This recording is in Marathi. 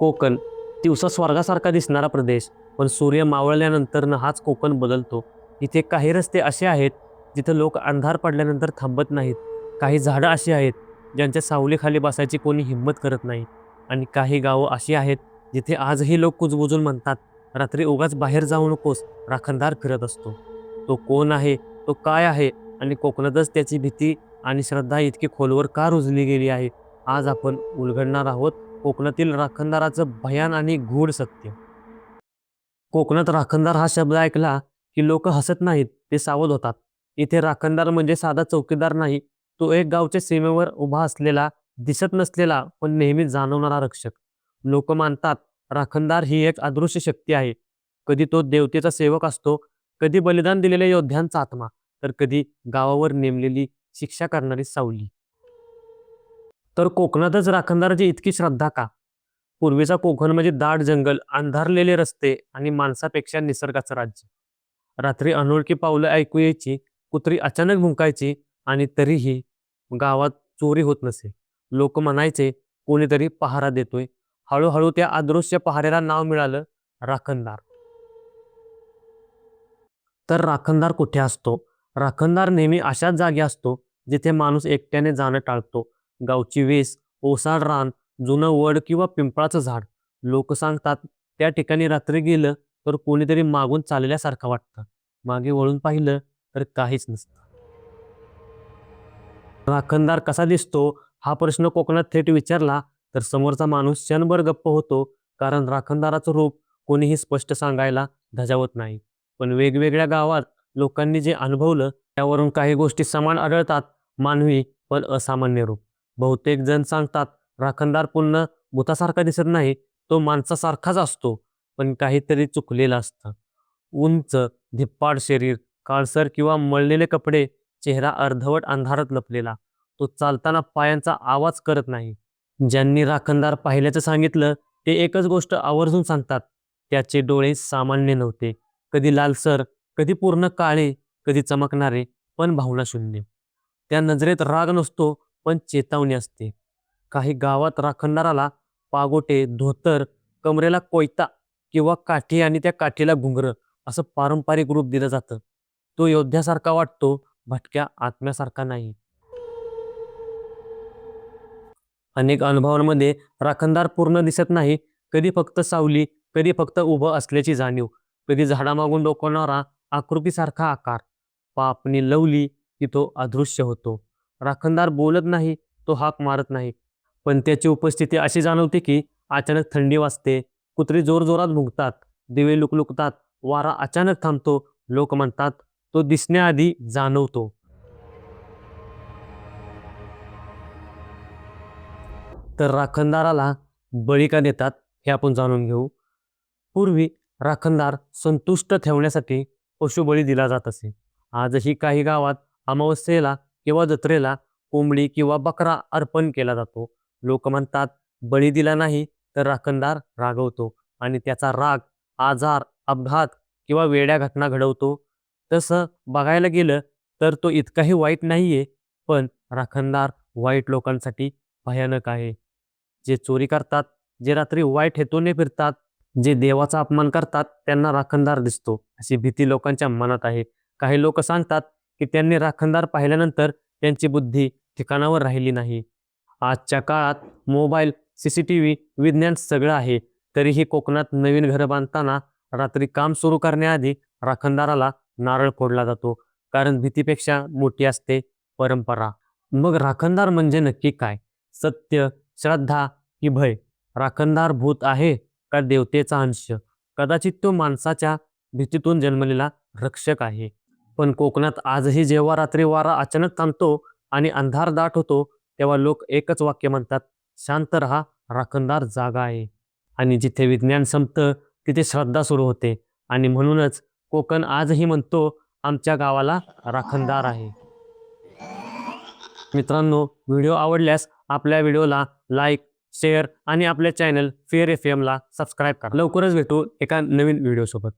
कोकण. दिवसा स्वर्गासारखा दिसणारा प्रदेश. पण सूर्य मावळल्यानंतरनं हाच कोकण बदलतो. इथे काही रस्ते असे आहेत जिथं लोक अंधार पडल्यानंतर थांबत नाहीत. काही झाडं अशी आहेत ज्यांच्या सावलीखाली बसायची कोणी हिंमत करत नाही. आणि काही गावं अशी आहेत जिथे आजही लोक कुजबुजून म्हणतात रात्री उगाच बाहेर जाऊ नकोस राखणदार फिरत असतो. तो कोण आहे तो काय आहे आणि कोकणातच त्याची भीती आणि श्रद्धा इतकी खोलवर का रुजली गेली आहे? आज आपण उलगडणार आहोत कोकणातील राखणदाराचं भयान आणि गूढ सत्य. कोकणात राखणदार हा शब्द ऐकला की लोक हसत नाहीत ते सावध होतात. इथे राखणदार म्हणजे साधा चौकीदार नाही तो एक गावच्या सीमेवर उभा असलेला दिसत नसलेला पण नेहमी जाणवणारा रक्षक. लोक मानतात राखणदार ही एक अदृश्य शक्ती आहे. कधी तो देवतेचा सेवक असतो कधी बलिदान दिलेल्या योद्ध्यांचा आत्मा तर कधी गावावर नेमलेली शिक्षा करणारी सावली. तर कोकणातच राखणदाराची इतकी श्रद्धा का? पूर्वीचा कोकण म्हणजे दाट जंगल अंधारलेले रस्ते आणि माणसापेक्षा निसर्गाचं राज्य. रात्री अनोळखी पावलं ऐकू यायची कुत्री अचानक भुंकायची आणि तरीही गावात चोरी होत नसे. लोक म्हणायचे कोणीतरी पहारा देतोय. हळूहळू त्या अदृश्य पहाऱ्याला नाव मिळालं राखणदार. तर राखणदार कुठे असतो? राखणदार नेहमी अशाच जागी असतो जिथे माणूस एकट्याने जाणं टाळतो. गावची वेस ओसाड रान जुनं वड किंवा पिंपळाचं झाड. लोक सांगतात त्या ठिकाणी रात्री गेलं तर कोणीतरी मागून चालल्यासारखं वाटतं. मागे वळून पाहिलं तर काहीच नसतं. राखणदार कसा दिसतो हा प्रश्न कोकणात थेट विचारला तर समोरचा माणूस क्षणभर गप्प होतो कारण राखणदाराचं रूप कोणीही स्पष्ट सांगायला धजावत नाही. पण वेगवेगळ्या गावात लोकांनी जे अनुभवलं त्यावरून काही गोष्टी समान आढळतात मानवी पण असामान्य रूप. बहुतेक जण सांगतात राखणदार पूर्ण भूतासारखा दिसत नाही तो माणसासारखाच असतो. पण काहीतरी चुकलेलं असतं. उंच धिप्पाड शरीर काळसर किंवा मळलेले कपडे चेहरा अर्धवट अंधारात लपलेला. तो चालताना पायांचा आवाज करत नाही. ज्यांनी राखणदार पाहिल्याचं सांगितलं ते एकच गोष्ट आवर्जून सांगतात. त्याचे डोळे सामान्य नव्हते. कधी लालसर कधी पूर्ण काळे कधी चमकणारे पण भावना शून्य. त्या नजरेत राग नसतो पण चेतावणी असते. काही गावात राखणदाराला पागोटे धोतर कमरेला कोयता किंवा काठी आणि त्या काठीला घुंगर असं पारंपरिक रूप दिलं जातं. तो योद्ध्यासारखा वाटतो भटक्या आत्म्यासारखा नाही. अनेक अनुभवांमध्ये राखणदार पूर्ण दिसत नाही कधी फक्त सावली कधी फक्त उभं असल्याची जाणीव कधी झाडामागून डोकवणारा आकृतीसारखा आकार. पापणी लवली की तो अदृश्य होतो. राखणदार बोलत नाही तो हाक मारत नाही. पण त्याची उपस्थिती अशी जाणवते की अचानक थंडी वाजते कुत्री जोरजोरात भुंकतात दिवे लुकलुकतात वारा अचानक थांबतो लोक म्हणतात तो दिसण्याआधी जाणवतो. तर राखणदाराला बळी का देतात हे आपण जाणून घेऊ. पूर्वी राखणदार संतुष्ट ठेवण्यासाठी पशुबळी दिला जात असे. आजही काही गावात अमावस्येला किंवा जत्रेला कोंबडी किंवा बकरा अर्पण केला जातो. लोक म्हणतात बळी दिला नाही तर राखणदार रागवतो आणि त्याचा राग आजार अपघात किंवा वेड्या घटना घडवतो. तसं बघायला गेलं तर तो इतकाही वाईट नाहीये पण राखणदार वाईट लोकांसाठी भयानक आहे. जे चोरी करतात जे रात्री वाईट हेतूने फिरतात जे देवाचा अपमान करतात त्यांना राखणदार दिसतो अशी भीती लोकांच्या मनात आहे. काही लोक सांगतात की त्यांनी राखणदार पाहिल्यानंतर त्यांची बुद्धी ठिकाणावर राहिली नाही. आजच्या काळात mobile C C T V विज्ञान सगळं आहे. तरीही कोकणात नवीन घरं बांधताना रात्री काम सुरू करण्याआधी राखणदाराला नारळ फोडला जातो कारण भीतीपेक्षा मोठी असते परंपरा. मग राखणदार म्हणजे नक्की काय? सत्य श्रद्धा की भय? राखणदार भूत आहे का देवतेचा अंश? कदाचित तो माणसाच्या भीतीतून जन्मलेला रक्षक आहे. पण कोकणात आजही जेव्हा रात्री वारा अचानक थांबतो आणि अंधार दाट होतो तेव्हा लोक एकच वाक्य म्हणतात शांत रहा राखणदार जागा आहे. आणि जिथे विज्ञान संपतं तिथे श्रद्धा सुरू होते. आणि म्हणूनच कोकण आजही म्हणतो आमच्या गावाला राखणदार आहे. मित्रांनो व्हिडिओ आवडल्यास आपल्या व्हिडिओला लाईक शेअर आणि आपल्या चॅनल फेअर एफ एमला सबस्क्राईब करा. लवकरच भेटू एका नवीन व्हिडिओसोबत.